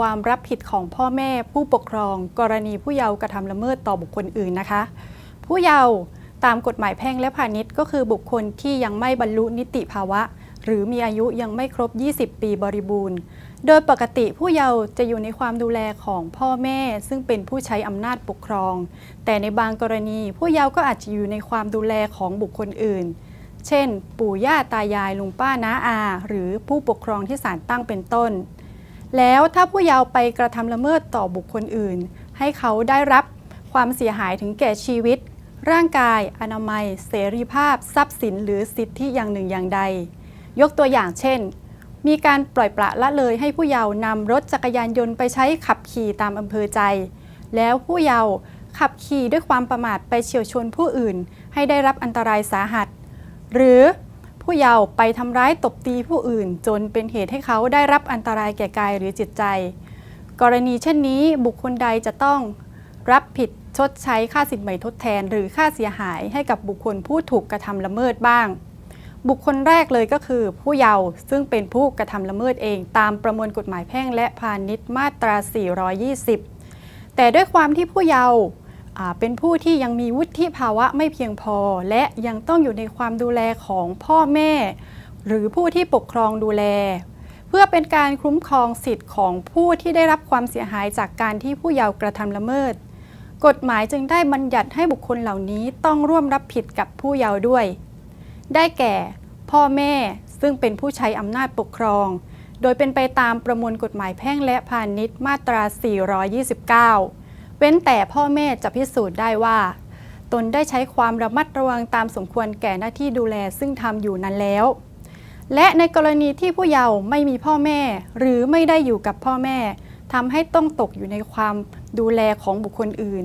ความรับผิดของพ่อแม่ผู้ปกครอง กรณีผู้เยาว์กระทำละเมิดต่อบุคคลอื่นนะคะ ผู้เยาว์ตามกฎหมายแพ่งและพาณิชย์ก็คือบุคคลที่ยังไม่บรรลุนิติภาวะ หรือมีอายุยังไม่ครบ 20 ปีบริบูรณ์ โดยปกติผู้เยาว์จะอยู่ในความดูแลของพ่อแม่ ซึ่งเป็นผู้ใช้อำนาจปกครอง แต่ในบางกรณีผู้เยาว์ก็อาจจะอยู่ในความดูแลของบุคคลอื่น เช่น ปู่ย่าตายายลุงป้าน้าอา หรือผู้ปกครองที่ศาลตั้งเป็นต้น แล้วถ้าผู้เยาว์ไปกระทำละเมิดต่อบุคคลอื่น ให้เขาได้รับความเสียหายถึงแก่ชีวิต ร่างกาย อนามัย เสรีภาพ ทรัพย์สิน หรือสิทธิอย่างหนึ่งอย่างใด ยกตัวอย่างเช่น มีการปล่อยปละละเลยให้ผู้เยาว์นำรถจักรยานยนต์ไปใช้ขับขี่ตามอำเภอใจ แล้วผู้เยาว์ขับขี่ด้วยความประมาทไปเฉียวชนผู้อื่น ให้ได้รับอันตรายสาหัส หรือ ผู้เยาว์ไปทำร้ายตบตีผู้อื่น จนเป็นเหตุให้เขาได้รับอันตรายแก่กายหรือจิตใจ กรณีเช่นนี้บุคคลใดจะต้องรับผิดชดใช้ค่าสินไหมทดแทน หรือค่าเสียหายให้กับบุคคลผู้ถูกกระทำละเมิดบ้าง บุคคลแรกเลยก็คือ ผู้เยาว์ซึ่งเป็นผู้กระทำละเมิดเอง ตามประมวลกฎหมายแพ่งและพาณิชย์มาตรา 420 แต่ด้วยความที่ผู้เยาว์ เป็นผู้ที่ยังมีวุฒิภาวะไม่เพียงพอ และยังต้องอยู่ในความดูแลของพ่อแม่ หรือผู้ที่ปกครองดูแล เพื่อเป็นการคุ้มครองสิทธิ์ของผู้ที่ได้รับความเสียหายจากการที่ผู้เยาว์กระทำละเมิด กฎหมายจึงได้บัญญัติให้บุคคลเหล่านี้ต้องร่วมรับผิดกับผู้เยาว์ด้วย ได้แก่ พ่อแม่ซึ่งเป็นผู้ใช้อำนาจปกครอง โดยเป็นไปตามประมวลกฎหมายแพ่งและพาณิชย์มาตรา 429 เว้นแต่พ่อแม่จะพิสูจน์ได้ว่า ตนได้ใช้ความระมัดระวังตามสมควรแก่หน้าที่ดูแลซึ่งทำอยู่นั้นแล้ว และในกรณีที่ผู้เยาว์ไม่มีพ่อแม่ หรือไม่ได้อยู่กับพ่อแม่ทำให้ต้องตกอยู่ในความดูแลของบุคคลอื่น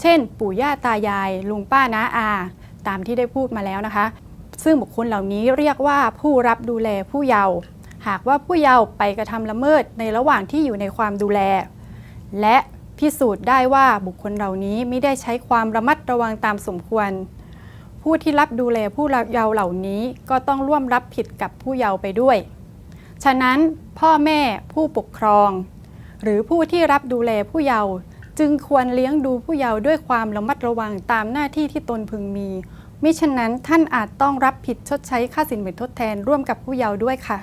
เช่น ปู่ย่าตายาย ลุงป้าน้าอา ตามที่ได้พูดมาแล้วนะคะ ซึ่งบุคคลเหล่านี้เรียกว่าผู้รับดูแลผู้เยาว์หากว่าผู้เยาว์ไปกระทำละเมิดในระหว่างที่อยู่ในความดูแล และ พิสูจน์ได้ว่าบุคคลเหล่านี้ไม่ได้ใช้ความระมัดระวังตามสมควร ผู้ที่รับดูแลผู้เยาว์เหล่านี้ก็ต้องร่วมรับผิดกับผู้เยาว์ไปด้วย ฉะนั้นพ่อแม่ผู้ปกครอง หรือผู้ที่รับดูแลผู้เยาว์จึงควรเลี้ยงดูผู้เยาว์ด้วยความระมัดระวังตามหน้าที่ที่ตนพึงมีมิฉะนั้นท่านอาจต้องรับผิดชดใช้ค่าสินไหมทดแทนร่วมกับผู้เยาว์ด้วยค่ะ